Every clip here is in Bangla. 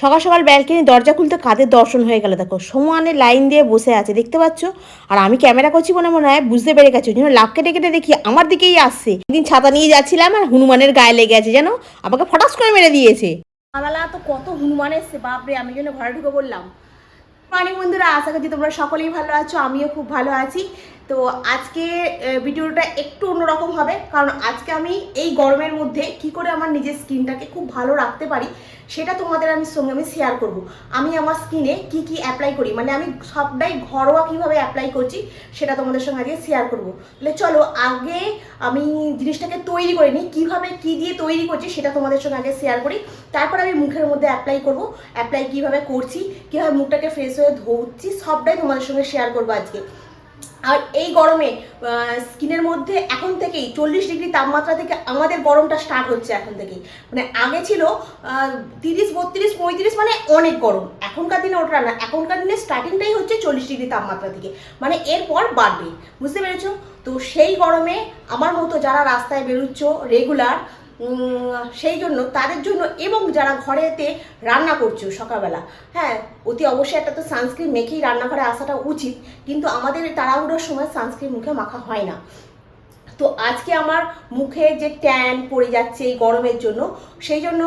সকাল সকাল ব্যালকনি দরজা খুলতে কাদের দর্শন হয়ে গেল? দেখো সমানে লাইন দিয়ে বসে আছে, দেখতে পাচ্ছ? আর আমি ক্যামেরা করছি মনে মনে হয় বুঝতে পেরে গেছো, যেন লাভ কেটে কেটে দেখি আমার দিকেই আসছে। একদিন ছাতা নিয়ে যাচ্ছিলাম আর হনুমানের গায়ে লেগে আছে যেন আমাকে ফটাস করে মেরে দিয়েছে। সকালবেলা তো কত হনুমান এসছে, বাপরে, আমি যেন ঘরে ঢুকে বললাম মানে বন্ধুরা, আশা করছি তোমরা সকলেই ভালো আছো, আমিও খুব ভালো আছি। তো আজকে ভিডিওটা একটু অন্যরকম হবে, কারণ আজকে আমি এই গরমের মধ্যে কি করে আমার নিজের স্কিনটাকে খুব ভালো রাখতে পারি সেটা তোমাদের আমি সঙ্গে আমি শেয়ার করব। আমি আমার স্কিনে কি কি অ্যাপ্লাই করি? মানে আমি সবটাই ঘরোয়া কীভাবে অ্যাপ্লাই করছি, সেটা তোমাদের সঙ্গে আজকে শেয়ার করব। তাহলে চলো, আগে আমি জিনিসটাকে তৈরি করে নিই, কীভাবে কী দিয়ে তৈরি করছি সেটা তোমাদের সঙ্গে আগে শেয়ার করি। তারপর আমি মুখের মধ্যে অ্যাপ্লাই করব অ্যাপ্লাই কীভাবে করছি, কীভাবে মুখটাকে ফ্রেশ হয়ে ধুচ্ছি, সবটাই তোমাদের সঙ্গে শেয়ার করব আজকে। আর এই গরমে স্কিনের মধ্যে এখন থেকেই চল্লিশ ডিগ্রি তাপমাত্রা থেকে আমাদের গরমটা স্টার্ট হচ্ছে এখন থেকেই। মানে আগে ছিল তিরিশ, বত্রিশ, পঁয়ত্রিশ মানে অনেক গরম। এখনকার দিনে ওটা না, এখনকার দিনে স্টার্টিংটাই হচ্ছে চল্লিশ ডিগ্রি তাপমাত্রা থেকে। মানে এরপর বাড়বে, বুঝতে পেরেছ? তো সেই গরমে আমার মতো যারা রাস্তায় বেরোচ্ছ রেগুলার সেই জন্য, তাদের জন্য এবং যারা ঘরেতে রান্না করছ সকালবেলা হ্যাঁ অতি অবশ্যই একটা তো সানস্ক্রিন মেখেই রান্নাঘরে আসাটা উচিত, কিন্তু আমাদের তাড়াহুড়োর সময় সানস্ক্রিন মুখে মাখা হয় না। তো আজকে আমার মুখে যে ট্যান পড়ে যাচ্ছে এই গরমের জন্য, সেই জন্য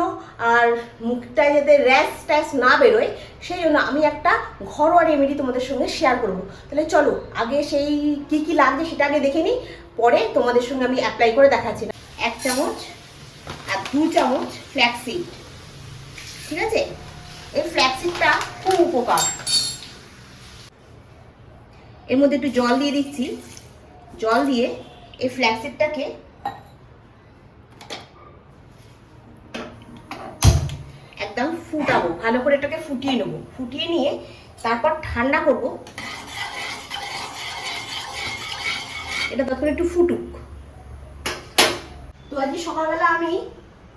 আর মুখটায় যাতে র্যাশ ট্যাশ না বেরোয়, সেই জন্য আমি একটা ঘরোয়া রেমেডি তোমাদের সঙ্গে শেয়ার করব। তাহলে চলো, আগে সেই কি কি লাগবে সেটা আগে দেখে নিই, পরে তোমাদের সঙ্গে আমি অ্যাপ্লাই করে দেখাচ্ছি। এক চামচ আর দু চামচ ফ্ল্যাক্সিড ঠিক আছে? এই ফ্ল্যাক্সিডটা খুব উপকার। এর মধ্যে একটু জল দিয়ে দিচ্ছি। জল দিয়ে এই ফ্ল্যাক্সিডটাকে একদম ফুটাবো। ভালো করে এটাকে ফুটিয়ে নেব। ফুটিয়ে নিয়ে তারপর ঠান্ডা করব। এটা তখন একটু ফুটুক। তো আজকে সকালবেলা আমি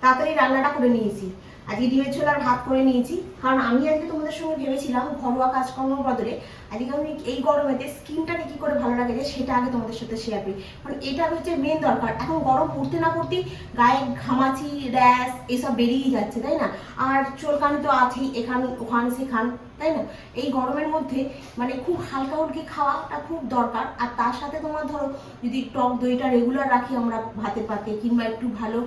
তাড়াতাড়ি রান্নাটা করে নিয়েছি। আজকে ডিমের আর ভাত করে নিয়েছি। কারণ আমি আজকে তোমাদের সঙ্গে ভেবেছিলাম ঘরোয়া কাজকর্মের বদলে আজকে আমি এই গরমেতে স্কিনটাকে কি করে ভালো লাগে সেটা আগে তোমাদের সাথে শেয়ার করি। কারণ এটা হচ্ছে মেন দরকার। এখন গরম পড়তে না পড়তেই গায়ে ঘামাচি, র্যাশ এসব বেরিয়েই যাচ্ছে, তাই না? আর চুলকানি তো আছেই এখান, ওখান, সেখান, তাই না? এই গরমের মধ্যে মানে খুব হালকা হুলকি খাওয়াটা খুব দরকার। আর তার সাথে তোমার ধরো যদি টক দইটা রেগুলার রাখি আমরা ভাতে পাতে, কিংবা একটু ভালো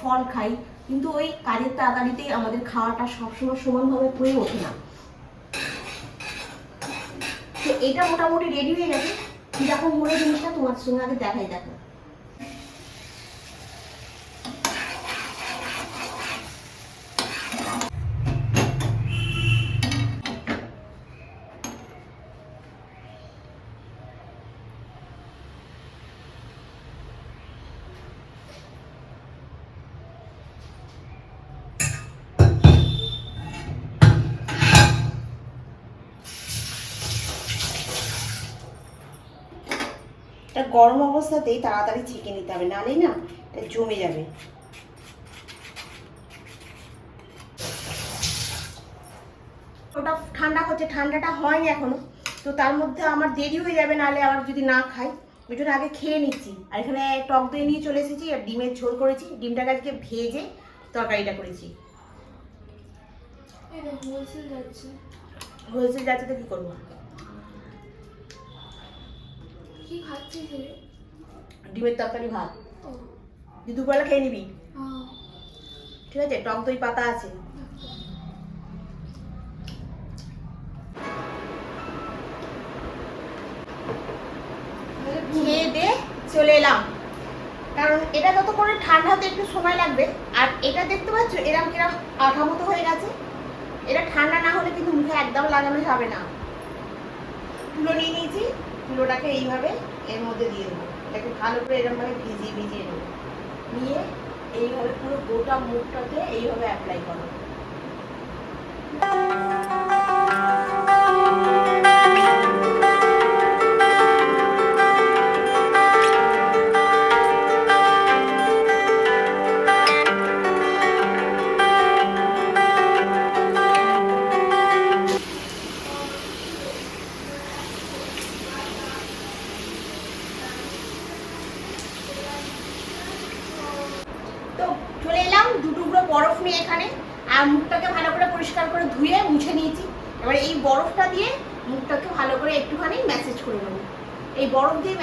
ফল খাই কিন্তু ওই কাজের তাড়াতাড়িতেই আমাদের খাওয়াটা সবসময় সমানভাবে হয়ে ওঠে না। তো এটা মোটামুটি রেডি হয়ে গেছে। কীরকম মনে জিনিসটা তোমার সঙ্গে আগে দেখাই দেখো। এটা গরম অবস্থাতেই তাড়াতাড়ি ছেঁকে নিতে হবে নাহলেই না এটা জমে যাবে। ওটা ঠান্ডা হচ্ছে ঠান্ডাটা হয়নি এখনও তো তার মধ্যে আমার দেরি হয়ে যাবে নাহলে আবার যদি না খাই। ওই জন্য আগে খেয়ে নিচ্ছি। আর এখানে টক দই নিয়ে চলে এসেছি আর ডিমের ঝোল করেছি। ডিমটাকে আজকে ভেজে তরকারিটা করেছি। হোলসেল যাচ্ছে। হোলসেল যাচ্ছে তো কী করব? কি খাচ্ছিস ডিমের তরকারি ভাত। তুই দুপুরবেলা খেয়ে নিবি। ঠিক আছে টক দই পাতা আছে। খেয়ে দে চলে এলাম। কারণ এটা যত করে ঠান্ডা হতে একটু সময় লাগবে আর এটা দেখতে পাচ্ছ এরম কিরম আঠা মতো হয়ে গেছে। এটা ঠান্ডা না হলে কিন্তু মুখে একদম লাগানো যাবে না। তুলো নিয়ে নিয়েছি তুলোটাকে এইভাবে এর মধ্যে দিয়ে দেবো। এটাকে ভালো করে এরকমভাবে ভিজিয়ে ভিজিয়ে নেব। নিয়ে এইভাবে পুরো গোটা মুখটাতে এইভাবে অ্যাপ্লাই করো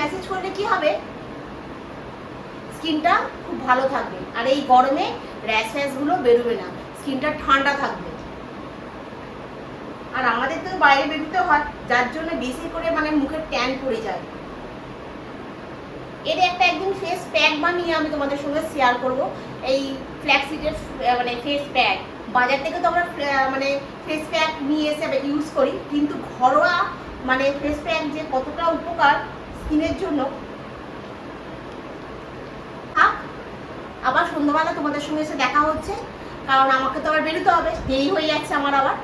ম্যাসেজ করলে কি হবে? স্কিনটা খুব ভালো থাকবে। আর এই গরমে র্যাশ ফ্যাশগুলো বেরোবে না। স্কিনটা ঠান্ডা থাকবে। আর আমাদের তো বাইরে বেরোতে হয়, যার জন্য বেশি করে মানে মুখের ট্যান পড়ে যায়। এর একটা একদিন ফেস প্যাক বানিয়ে আমি তোমাদের সঙ্গে শেয়ার করব। এই ফ্ল্যাক্সিডের মানে ফেস প্যাক বাজার থেকে তো আমরা মানে ফেস প্যাক নিয়ে এসে ইউজ করি। কিন্তু ঘরোয়া মানে ফেস প্যাক যে কতটা উপকার স্কিনের জন্য। আবার সন্ধ্যাবেলা তোমাদের সঙ্গে এসে দেখা হচ্ছে, কারণ আমাকে তো আবার বেরোতে হবে, দেরি হয়ে যাচ্ছে আমার আবার।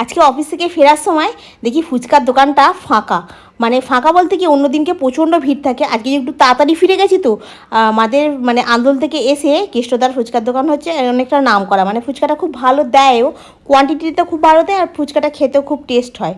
আজকে অফিস থেকে ফেরার সময় দেখি ফুচকার দোকানটা ফাঁকা। মানে ফাঁকা বলতে কি অন্য দিনকে প্রচণ্ড ভিড় থাকে। আজকে একটু তাড়াতাড়ি ফিরে গেছি তো। আমাদের মানে আন্দোল থেকে এসে কেষ্টদার ফুচকার দোকান হচ্ছে অনেকটা নাম করা মানে ফুচকাটা খুব ভালো দেয়ও কোয়ান্টিটিটা খুব ভালো দেয় আর ফুচকাটা খেতেও খুব টেস্ট হয়।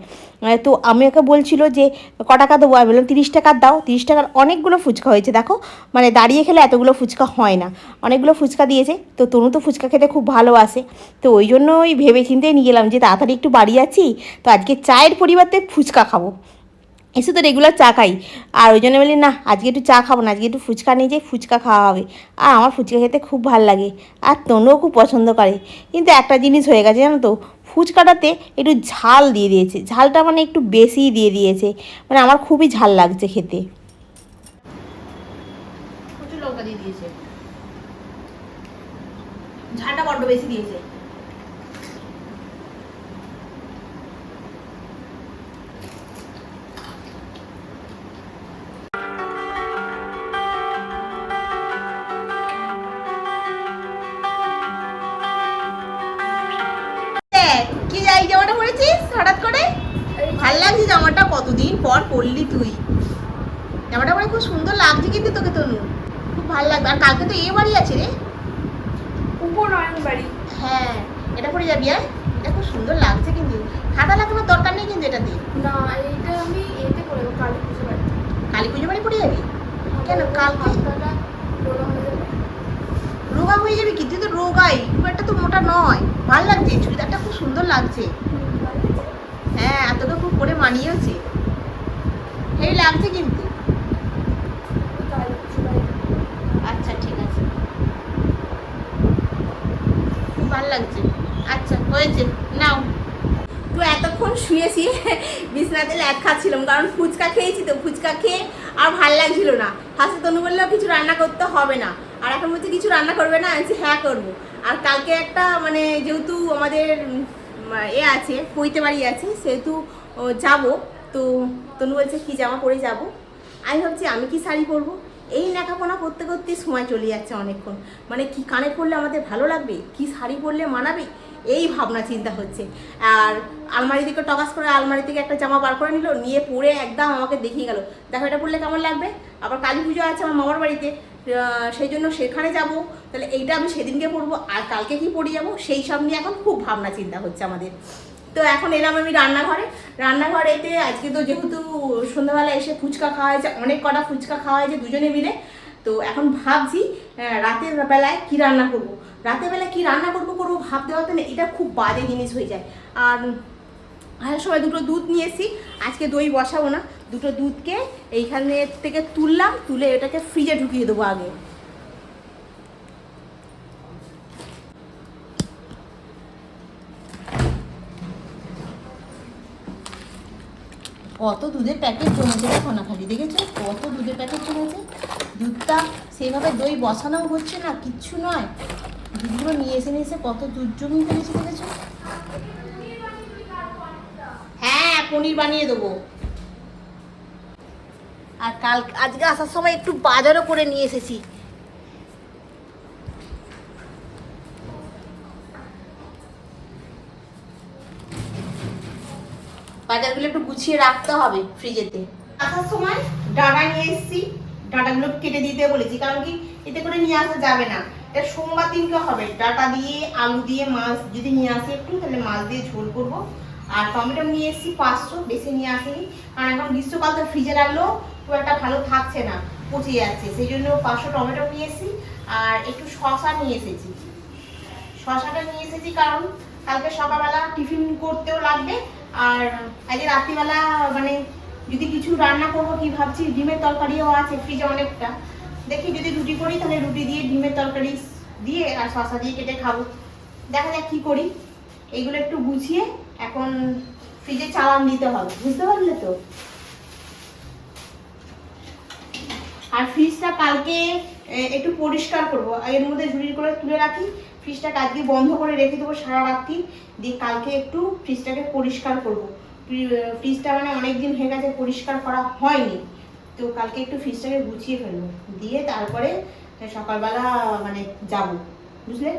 তো আমি ওকে বলছিল যে, ক টাকা দেবো? আমি বললাম, তিরিশ টাকার দাও। তিরিশ টাকার অনেকগুলো ফুচকা হয়েছে, দেখো। মানে দাঁড়িয়ে খেলে এতগুলো ফুচকা হয় না। অনেকগুলো ফুচকা দিয়েছে। তো তনু তো ফুচকা খেতে খুব ভালোবাসে। তো ওই জন্য ওই ভেবে চিন্তেই নিয়ে গেলাম যে, তাড়াতাড়ি একটু বাড়ি আছি তো আজকে চায়ের পরিবর্তে ফুচকা খাব। এসে তো রেগুলার চা খাই। আর ওই জন্য বলি, না, আজকে একটু চা খাব না, আজকে একটু ফুচকা নিয়ে যাই, ফুচকা খাওয়া হবে। আর আমার ফুচকা খেতে খুব ভালো লাগে, আর তনুও খুব পছন্দ করে। কিন্তু একটা জিনিস হয়ে গেছে, জানো তো, ফুচকাটাতে একটু ঝাল দিয়ে দিয়েছে। ঝালটা মানে একটু বেশিই দিয়ে দিয়েছে। মানে আমার খুবই ঝাল লাগছে খেতে। ঝালটা বড্ড বেশি দিয়েছে। যাই জামাটা পরেছিস হঠাৎ করে? ভালো লাগছে জামাটা কতদিন পর পরলি তুই। জামাটা পরে খুব সুন্দর লাগছে কিন্তু তোকে তনু। খুব ভালো লাগবে। আর কালকে তো এ বাড়ি আছে রে। উপনয়ন বাড়ি হ্যাঁ এটা পরে যাবি আর এটা খুব সুন্দর লাগছে কিন্তু। খাতা লাগানোর দরকার নেই কিন্তু এটা দিয়ে না এইটা আমি এতে করে কালী পুজো বাড়ি। কালী পুজো বাড়ি পরে যাবি? কেন? কালকে? হয়ে রোগা হয়ে যাবি কি? তুই তো রোগাই। খুব একটা তো মোটা নয়। ভালো লাগছে লাগছে? হ্যাঁ তোকে খুব পরে মানিয়েছে। হেই লাগছে কিন্তু। আচ্ছা ঠিক আছে। খুব ভালো লাগছে। আচ্ছা হয়েছে। নাও। তো এতক্ষণ শুয়েছি, বিছনাতে ল্যাদ খাচ্ছিলাম, কারণ ফুচকা খেয়েছি তো, ফুচকা খেয়ে আর ভালো লাগছিল না। ফার্স্টে তনু বলল, কিছু রান্না করতে হবে না। আর এখন বলছে, কিছু রান্না করবে না? আমি হ্যাঁ করব। আর কালকে একটা মানে যেহেতু আমাদের এ আছে পৈতে বাড়ি আছে, সেহেতু যাব। তো তনু বলছে, কি জামা পরে যাব? আমি ভাবছি, আমি কি শাড়ি পরবো? এই লেখাপোনা করতে করতে সময় চলে যাচ্ছে অনেকক্ষণ। মানে কি কানে পরলে আমাদের ভালো লাগবে? কি শাড়ি পরলে মানাবে? এই ভাবনা চিন্তা হচ্ছে। আর আলমারি থেকে টকাস করে আলমারি থেকে একটা জামা বার করে নিল, নিয়ে পরে একদম আমাকে দেখিয়ে গেল। দেখো এটা পরলে কেমন লাগবে? আবার কালী পুজো আছে আমার মামার বাড়িতে। সেই জন্য সেখানে যাব। তাহলে এইটা আমি সেদিনকে পরবো আর কালকে কি পরে যাব, সেই সব নিয়ে এখন খুব ভাবনা চিন্তা হচ্ছে আমাদের। তো এখন এলাম আমি রান্নাঘরে। রান্নাঘরেতে আজকে তো যেহেতু সন্ধ্যাবেলা এসে ফুচকা খাওয়া হয়েছে, অনেক কটা ফুচকা খাওয়া হয়েছে দুজনে মিলে। তো এখন ভাবছি রাতের বেলায় কি রান্না করব? রাতের বেলায় কি রান্না করব করব ভাবতে ভাবতে না, এটা খুব বাজে জিনিস হয়ে যায়। আর আর সময় দুটো দুধ নিয়ে এসেছি, আজকে দই বসাবো না। দুটো দুধকে এইখানে থেকে তুললাম, তুলে এটাকে ফ্রিজে ঢুকিয়ে দেবো আগে। কত দুধের প্যাকেট জমেছে খালি দেখেছ? কত দুধের প্যাকেট জমেছে। দুধটা সেইভাবে দই বসানোও হচ্ছে না, কিচ্ছু নয়। দুধগুলো নিয়ে এসে নিয়ে এসে কত দুধ জমিয়ে ফেলেছে, দেখেছ? হ্যাঁ পনির বানিয়ে দেবো। কাল আজকে আসার সময় একটু বাজারও করে নিয়ে এসেছি। বাজারগুলো একটু গুছিয়ে রাখতে হবে ফ্রিজেতে। আসার সময় ডাটা নিয়ে এসেছি, ডাটাগুলো কেটে দিতে বলেছি, কারণ কি এতে করে নিয়ে আসা যাবে না। এটা সোমবার দিনকে হবে, ডাটা দিয়ে, আলু দিয়ে, মাছ যদি নিয়ে আসে একটু, তাহলে মাছ দিয়ে ঝোল করব। আর টমেটো নিয়ে এসেছি পাঁচশো, বেশি নিয়ে আসেনি, কারণ এখন গ্রীষ্মকাল তো ফ্রিজে রাখলেও খুব একটা ভালো থাকছে না পচে যাচ্ছে সেই জন্য পাঁচশো টমেটো নিয়ে আর একটু শশা নিয়ে এসেছি। শশাটা নিয়ে এসেছি কারণ কালকে সকালবেলা টিফিন করতেও লাগবে। আর আজকে রাত্রিবেলা মানে যদি কিছু রান্না করব কি ভাবছি, ডিমের তরকারিও আছে ফ্রিজে অনেকটা। দেখি যদি রুটি করি তাহলে রুটি দিয়ে ডিমের তরকারি দিয়ে আর শশা দিয়ে কেটে খাব। দেখা যাক কি করি। এইগুলো একটু গুছিয়ে এখন ফ্রিজে চালান দিতে হবে। বুঝতে পারলে তো? আর ফ্রিজটা কালকে একটু পরিষ্কার করব। এর মধ্যে ঝুড়ি করে তুলে রাখি। ফ্রিজটাকে আজকে বন্ধ করে রেখে দেবো সারা রাত্রি দিয়ে কালকে একটু ফ্রিজটাকে পরিষ্কার করব। ফ্রিজটা মানে অনেক দিন হয়ে গেছে, পরিষ্কার করা হয়নি। তো কালকে একটু ফ্রিজটাকে গুছিয়ে ফেলব। দিয়ে তারপরে সকালবেলা মানে যাব। বুঝলে?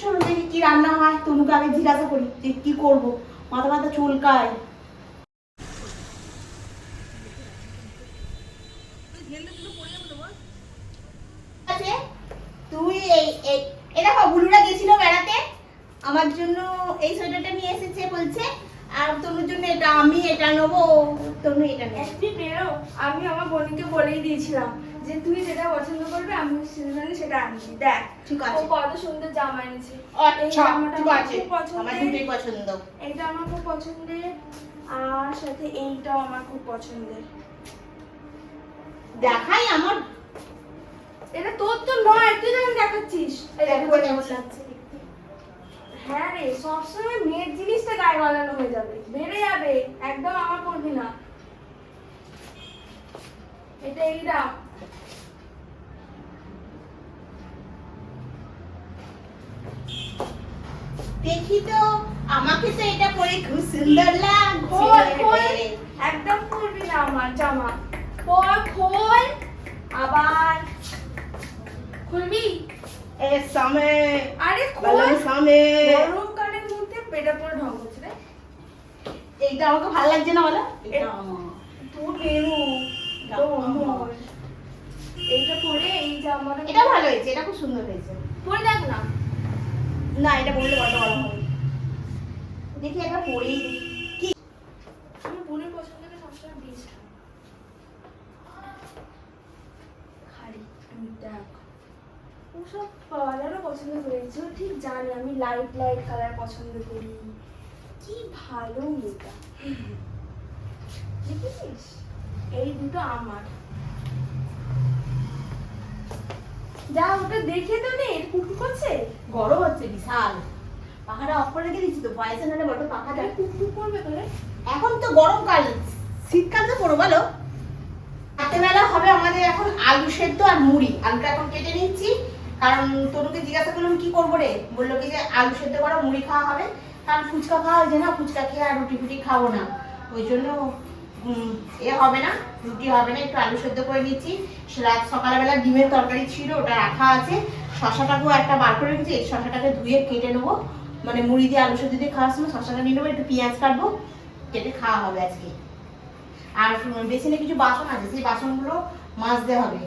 চলো দেখি কি রান্না হয়। তনুকে আগে জিজ্ঞাসা করি যে কী করব? মাথা মাথা চুলকায়। আছে? তুই এই এই দেখো বুলুরা গেছিল বেড়াতে। আমার জন্য এই সোয়েটারটা নিয়ে এসেছে বলছে। আর তনুর জন্য এটা আমি এটা নেব তনু এটা নেবে। আমি আমার বোনকে বলেই দিয়েছিলাম যে তুই যেটা পছন্দ করবে আমি সেটা সেটা আনবি। দেখ ঠিক আছে। কত সুন্দর জামা এনেছে। আচ্ছা ঠিক আমার আছে। আমার দুটোই পছন্দ। এইটা আমার খুব পছন্দের। আর সাথে এইটাও আমার খুব পছন্দের। দেখাই আমার। এটা তোর তো নয় তুই যখন দেখাচ্ছিস। হ্যাঁ রে সবসময় মেয়ের জিনিসটা গায়ে বানানো হয়ে যাবে। বেড়ে যাবে একদম আমার করবি না। এটা এইটা। দেখি তো আমাকে তো এটা পরে খুব সুন্দর লাগছে একদম খুলবি না আমার জামা খোল খোল আবার খুলবি এ সামে আরে খোল। সামে গরমকালের মধ্যে পেটা পুরো ঢং করছে রে। এইটা আমাকে ভালো লাগছে না বলো? এটা তোর মেরু তো অমর। এইটা পরে এই জামাটা এটা ভালো হয়েছে এটা খুব সুন্দর হয়েছে। পরে দেখ না। না এটা পরলে বড় বড় হবে। দেখি এটা পরেই দেখি কি আমার বোনের পছন্দের সবসময় বেস্ট খালি তুমি দেখ ওসব কালারও পছন্দ করেছে ও ঠিক জানে আমি লাইট লাইট কালার পছন্দ করি। কি ভালো মেয়েটা দেখেছিস এই দুটো আমার। যা ওটা দেখে তো নেই কুকু করছে। গরম হচ্ছে বিশাল। পাখাটা অফ করে রেখে দিচ্ছি তো ভয়েসে নাহলে বড় পাখা যায়। কুকু করবে তোরে এখন তো গরমকাল। শীতকাল তো পড়ো বলো। রাত্রেবেলা হবে আমাদের এখন আলু সেদ্ধ আর মুড়ি। আলুটা এখন কেটে নিচ্ছি। কারণ তনুকে জিজ্ঞাসা করলাম, কি করব রে? বলল কি যে, আলু সেদ্ধ করা, মুড়ি খাওয়া হবে। কারণ ফুচকা খাওয়া হয়েছে না, ফুচকা খেয়ে আর রুটি ফুটি খাব না। ওই জন্য এ হবে না, রুটি হবে না, একটু আলু সেদ্ধ করে নিচ্ছি। রাত সকালবেলা ডিমের তরকারি ছিল, ওটা রাখা আছে। শশাটাকেও একটা বার করে রেখেছি, এই শশাটাকে ধুয়ে কেটে নেব। মানে মুড়ি দিয়ে আলু সেদ্ধ দিয়ে খাওয়ার সময় শশাটা নিয়ে নেব, একটু পেঁয়াজ কাটবো, কেটে খাওয়া হবে আজকে। আর বেসিনে কিছু বাসন আছে, সেই বাসনগুলো মাজতে হবে।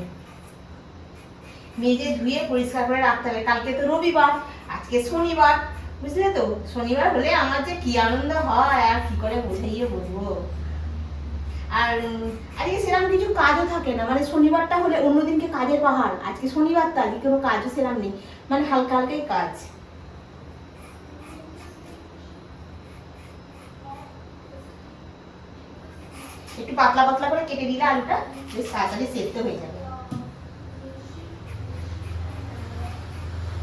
মেজে ধুয়ে পরিষ্কার করে রাখতে হবে। কালকে তো রবিবার, আজকে শনিবার। বুঝলে তো? শনিবার হলে আমার যে কি আনন্দ হয়, আর কি করে বোঝাইয়ে বলব আর, আজকে সেরকম কিছু কাজও থাকে না। মানে শনিবারটা হলে অন্যদিনকে কাজের পাহাড়। আজকে শনিবার তো, আজকে কোনো কাজও সেরকম নেই। মানে হালকা হালকাই কাজ। একটু পাতলা পাতলা করে কেটে দিলে আলুটা বেশ তাড়াতাড়ি সেদ্ধ হয়ে যাবে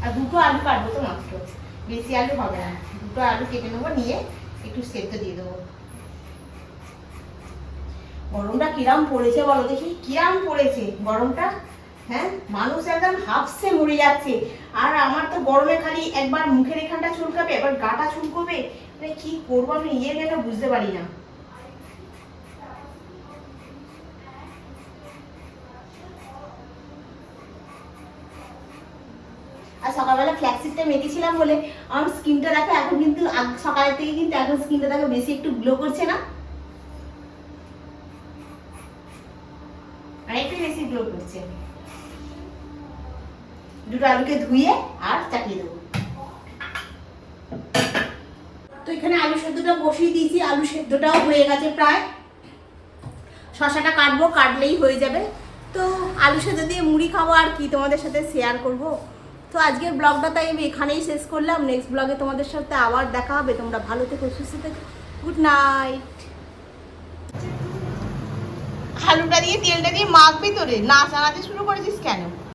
আর দুটো আলু কাটবো তো মাত্র বেশি আলু হবে না। দুটো আলু কেটে নেব, নিয়ে একটু সেদ্ধ দিয়ে দেবো। গরমটা কিরাম পড়েছে বলো দেখি। কিরাম পড়েছে গরমটা। হ্যাঁ মানুষ একদম হাফসে মরে যাচ্ছে। আর আমার তো গরমে খালি একবার মুখের এখানটা চুলকাবে এবার গাটা চুলকবে। মানে কি করব আমি ইয়ে বুঝতে পারি না। আর সকালবেলা ফ্ল্যাক্সিডটা মেখেছিলাম বলে আমার স্কিনটা দেখো এখন কিন্তু সকালের থেকে কিন্তু এখন স্কিনটা দেখো বেশি একটু গ্লো করছে না। অনেকটাই বেশি গ্লো করছে। দুটো আলুকে ধুয়ে আর চাপিয়ে দেবো। তো এখানে আলু সেদ্ধটা বসিয়ে দিয়েছি, আলু সেদ্ধটাও হয়ে গেছে প্রায়। শশাটা কাটবো, কাটলেই হয়ে যাবে। তো আলু সেদ্ধ দিয়ে মুড়ি খাব আর কি তোমাদের সাথে শেয়ার করব। তো আজকের ব্লগটা তাই আমি এখানেই শেষ করলাম। নেক্সট ব্লগে তোমাদের সাথে আবার দেখা হবে। তোমরা ভালো থেকো, সুস্থ থেকো। গুড নাইট হালুটা দিয়ে তেলটা দিয়ে মাখবি তোরে? না নাচানাচি শুরু করেছিস কেন?